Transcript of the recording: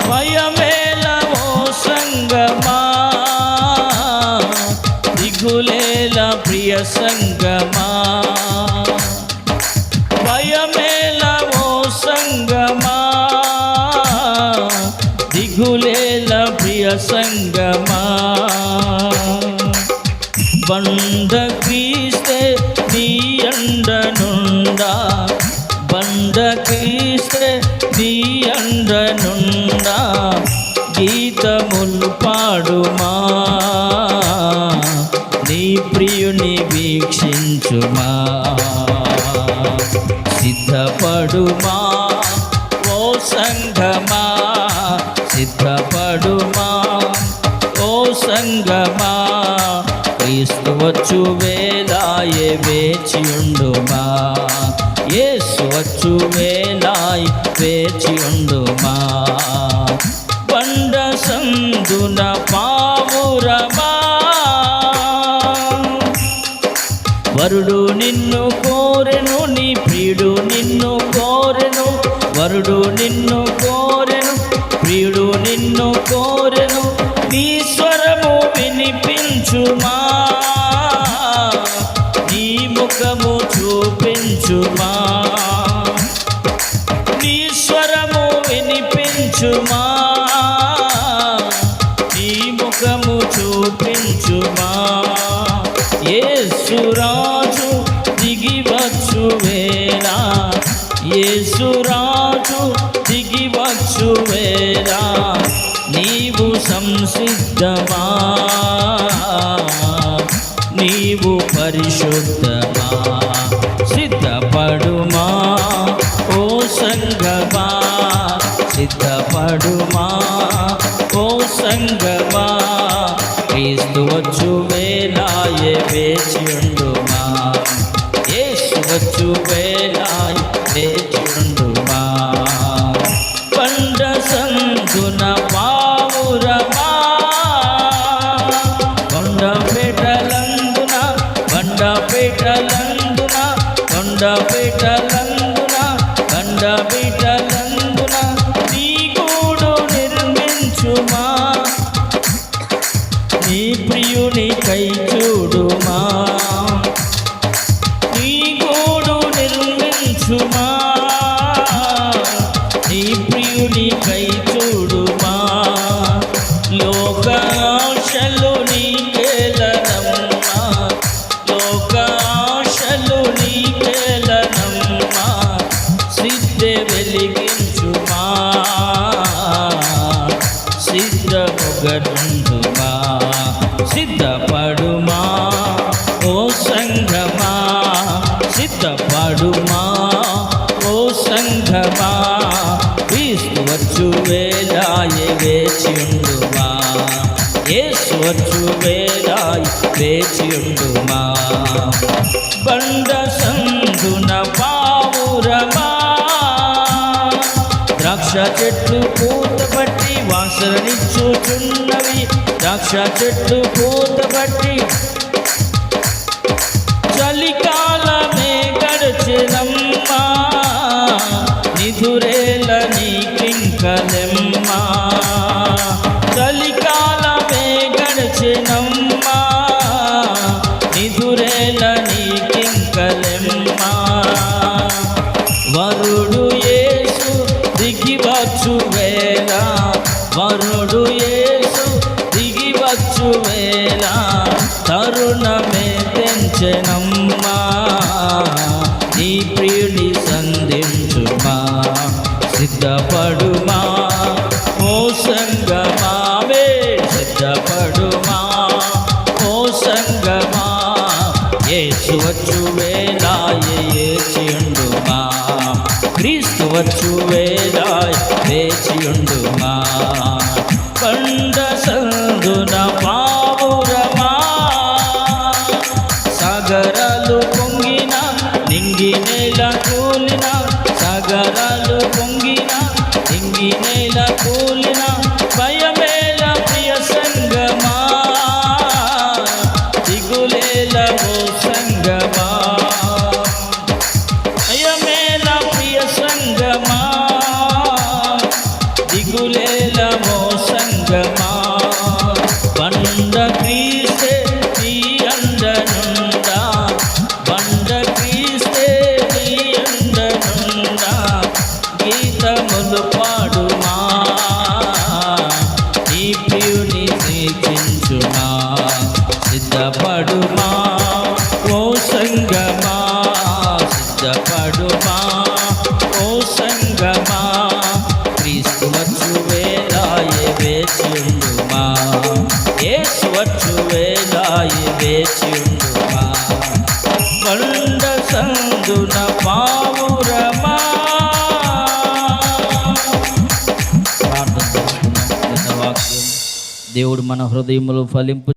భయమేల ఓ సంగమా? దిగులేల ప్రియ సంగమా? భయమేల ఓ సంగమా? దిగులేల ప్రియ సంగమా? బండ క్రీస్తే నీ అండనుండా బండ క్రీస్తే నీ అండనుండా గీతములు పాడుమా. నీ ప్రియుని వీక్షించుమా. సిద్ధపడుమా ఓ సంఘమా సిద్ధపడుమా ఓ సంగమా. క్రీస్తు వచ్చు వేలాయే వేచియుండుమా యేసు వచ్చు వేలాయి వేచి ఉండుమా? పండ సందున పావురమా? వరుడు నిన్ను కోరెను నీ ప్రియుడు నిన్ను కోరెను. వరుడు నిన్ను కోరెను ప్రియుడు నిన్ను కోరెను. నీ స్వరము వినిపించుమా? నీ ముఖము చూపించుమా? వినిపించుమా నీ ముఖము చూపించుమా? యేసురాజు దిగివచ్చు వేళ. యేసురాజు దిగివచ్చు వేళ. నీవు సంసిద్ధమా? నీవు పాడుమా? ఓ సంగమా? క్రీస్తు వచ్చు వేలాయే వేచియుండుమా యేసు వచ్చు వేలాయ వేచియుండుమా పండ సందున పావురమా? కొండ పెట్టలందున బండ పెట్టలందున కొండ పెట్టలందున కై చూడుమా. నీ గోడు నిర్మించుమా. నీ ప్రియుని కై చూడు. వేచియుండుమా యేసు వచ్చు వేచియుండుమా బండ సందున పావురమా. ద్రాక్ష చెట్లు పూత పట్టి వాసననిచ్చుచున్నవి ద్రాక్ష చెట్లు పూత వరుడు యేసు దిగివచ్చు వేళ తరుణమే తెంచెనమ్మా. నీ ప్రియుడి సంధించుమా సిద్ధపడుమా? ఓ సంగమావే సిద్ధపడుమా? ఓ సంగమా యేసు వచ్చు వేలాయే ఏచియుండుమా క్రీస్తు వచ్చు వేదాయ్ వేచియుండుమా పండ సందున పావురమా సాగరాలు పొంగిన నింగి నేల కూలిన సాగరాలు పొంగిన నింగి నేల కూలిన సంగమా క్రీస్తు వచ్చు వేచియుండుమా? యేసు వచ్చు వేచియుండుమా బండ సందున పావురమా దేవుడు మన హృదయములు ఫలింపు